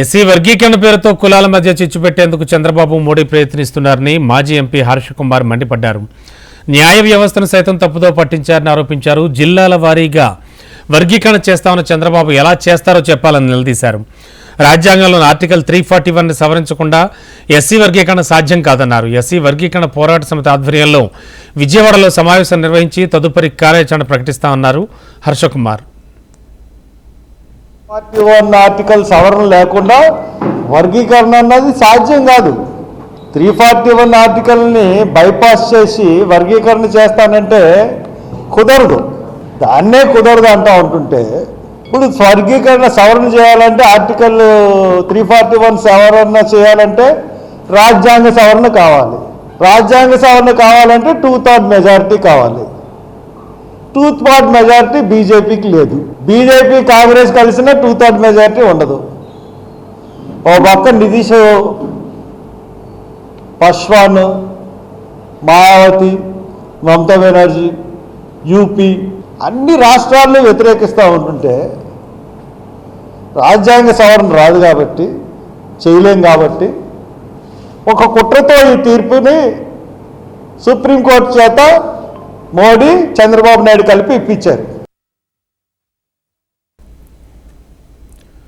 SC వర్గీకరణ పేరుతో కులాల మధ్య చిచ్చు పెట్టేందుకు చంద్రబాబు మోడీ ప్రయత్నిస్తున్నారని మాజీ ఎంపీ హర్ష కుమార్ మండిపడ్డారు. న్యాయ వ్యవస్థను సైతం తప్పుదో పట్టించారని ఆరోపించారు. జిల్లాల వారీగా వర్గీకరణ చేస్తామన్న చంద్రబాబు ఎలా చేస్తారో చెప్పాలని నిలదీశారు. రాజ్యాంగంలోని ఆర్టికల్ త్రీ ఫార్టీ వన్ సవరించకుండా ఎస్సీ వర్గీకరణ సాధ్యం కాదన్నారు. ఎస్సీ వర్గీకరణ పోరాట సమితి ఆధ్వర్యంలో విజయవాడలో సమావేశం నిర్వహించి తదుపరి కార్యాచరణ ప్రకటిస్తామన్నారు హర్షకుమార్ ఫార్టీ వన్ ఆర్టికల్ సవరణ లేకుండా వర్గీకరణ అన్నది సాధ్యం కాదు. త్రీ ఫార్టీ వన్ ఆర్టికల్ని బైపాస్ చేసి వర్గీకరణ చేస్తానంటే కుదరదు. దాన్నే కుదరదు అంటా ఉంటుంటే ఇప్పుడు వర్గీకరణ సవరణ చేయాలంటే ఆర్టికల్ త్రీ ఫార్టీ వన్ సవరణ చేయాలంటే రాజ్యాంగ సవరణ కావాలి. రాజ్యాంగ సవరణ కావాలంటే టూ థర్డ్ మెజారిటీ కావాలి. టూ థర్డ్ మెజారిటీ బీజేపీకి లేదు. బీజేపీ కాంగ్రెస్ కలిసిన టూ థర్డ్ మెజారిటీ ఉండదు. ఓ పక్క నితీష్ పశ్వాన్ మాయావతి మమతా బెనర్జీ యూపీ అన్ని రాష్ట్రాలను వ్యతిరేకిస్తూ ఉంటుంటే రాజ్యాంగ సవరణ రాదు కాబట్టి చేయలేం కాబట్టి ఒక కుట్రతో ఈ తీర్పుని సుప్రీంకోర్టు చేత మోడీ చంద్రబాబు నాయుడు కలిపి ఇప్పించారు.